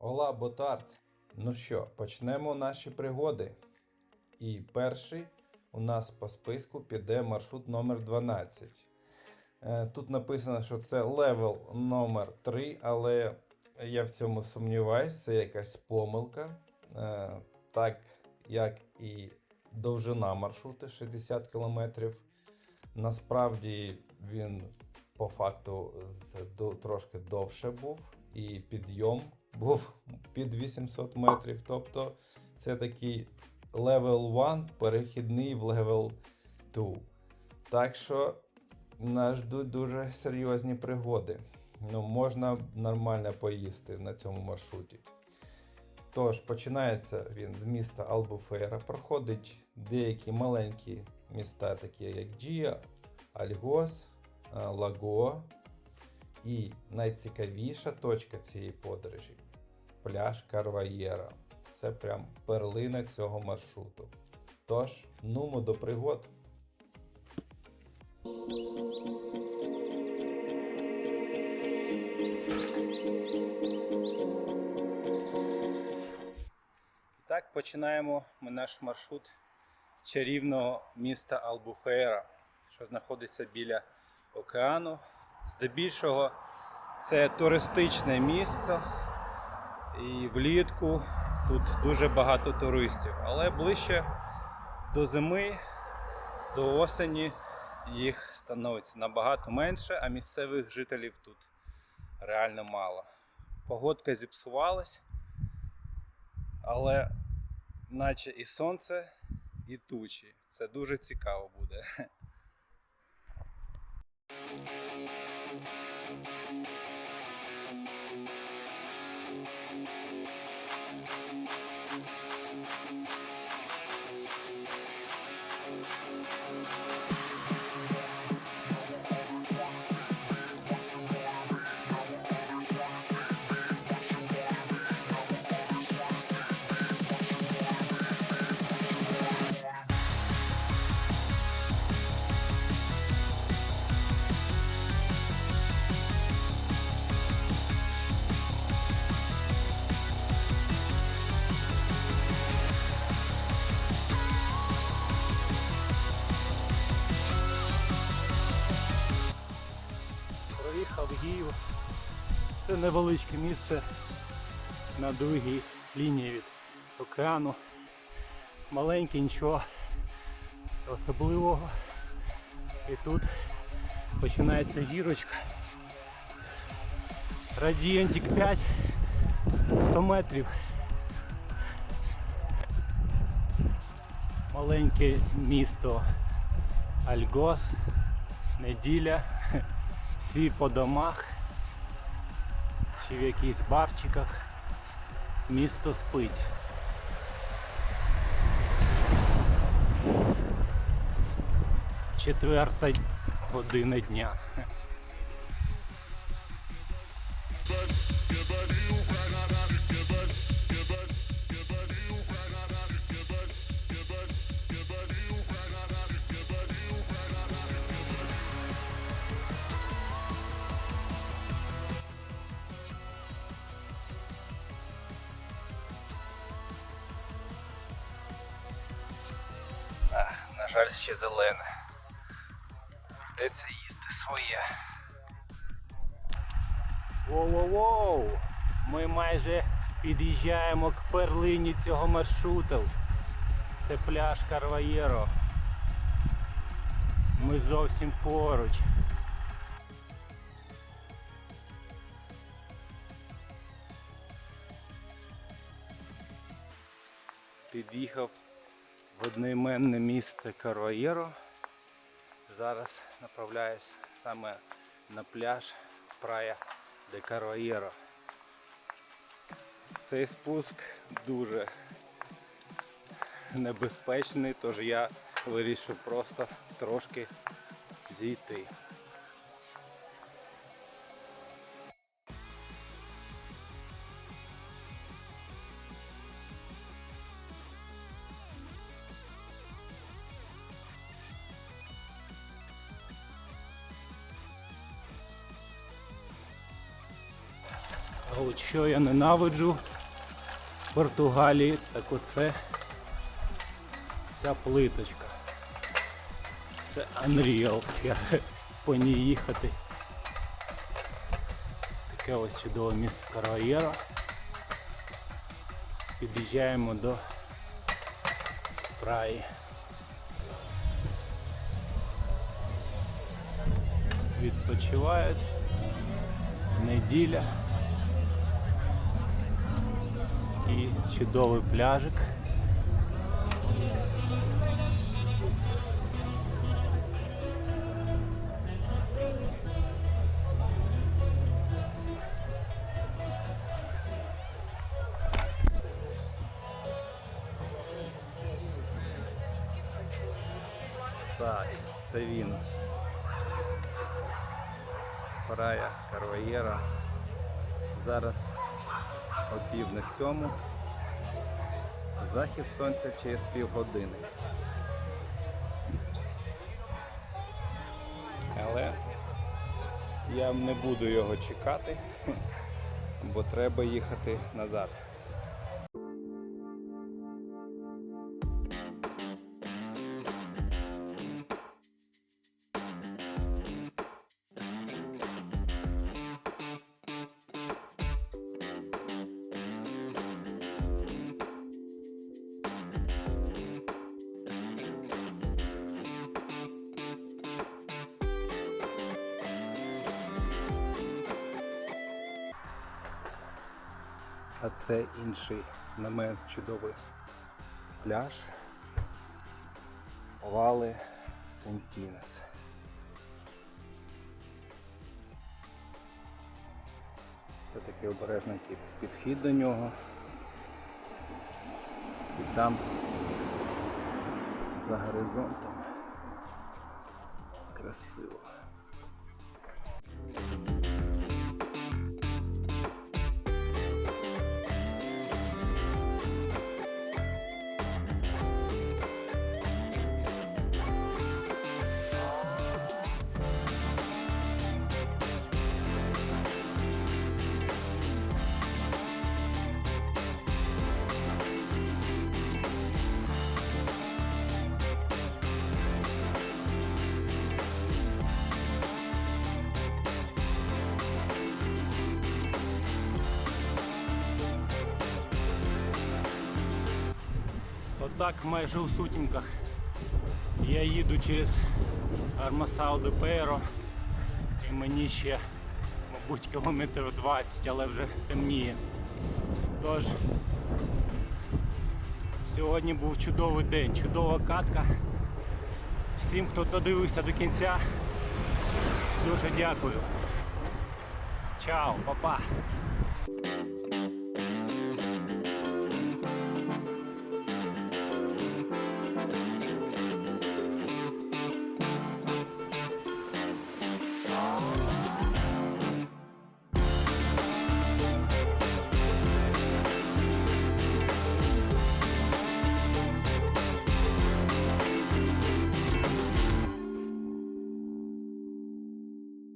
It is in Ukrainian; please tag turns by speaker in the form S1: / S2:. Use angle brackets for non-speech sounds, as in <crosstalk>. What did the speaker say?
S1: Ола Ботард. Ну що, почнемо наші пригоди. І перший у нас по списку піде маршрут номер 12. Е, Тут написано, що це левел номер 3, але я в цьому сумніваюсь, це якась помилка. Е, Так як і довжина маршруту 60 км. Насправді він по факту трошки довше був, і підйом був під 800 метрів. Тобто це такий level 1 перехідний в level 2. Так що нас ждуть дуже серйозні пригоди. Ну, можна нормально поїсти на цьому маршруті. Тож, починається він з міста Албуфейра, проходить деякі маленькі міста, такі як Джія, Альгос, е, Лаго. І найцікавіша точка цієї подорожі пляж Карваєра. Це прям перлина цього маршруту. Тож, нумо до пригод. Так починаємо ми наш маршрут чарівного міста Албуфейра, що знаходиться біля океану. Здебільшого це туристичне місце, і влітку тут дуже багато туристів. Але ближче до зими, до осені їх становиться набагато менше, а місцевих жителів тут реально мало. Погодка зіпсувалась, але наче і сонце, і тучі. Це дуже цікаво буде. Це невеличке місце на другій лінії від океану. Маленьке, нічого особливого. І тут починається гірочка. Радієнтик 5, 100 метрів. Маленьке місто Альгос, неділя, <laughs> всі по домах, чи в якихось барчиках. Місто спить. Четверта година дня. Жаль, ще зелене. Придеться їсти своє. Воу-воу-воу! Ми майже під'їжджаємо к перлині цього маршруту. Це пляж Карваєро. Ми зовсім поруч. Під'їхав одноіменне місце Кароєро. Зараз направляюсь саме на пляж Прая де Кароєро. Цей спуск дуже небезпечний, тож я вирішив просто трошки зійти.
S2: От що я ненавиджу в Португалії, так оце ця плиточка. Це Unreal. Я по ній їхати. Таке ось чудове місто Караєра. Під'їжджаємо до Праї. Відпочивають. Неділя. І чудовий пляжик. Так, це він. Парая Карваєра. Зараз о пів на сьому. Захід сонця через півгодини. Але я не буду його чекати, <laughs> бо треба їхати назад. А це інший на мене чудовий пляж. Вали Сентінес. Це такий обережний підхід до нього. І там за горизонтом красиво. Отак майже у сутінках я їду через Армасау де Пейро і мені ще, мабуть, кілометрів 20, але вже темніє. Тож сьогодні був чудовий день, чудова катка. Всім, хто додивився до кінця, дуже дякую. Чао, па-па.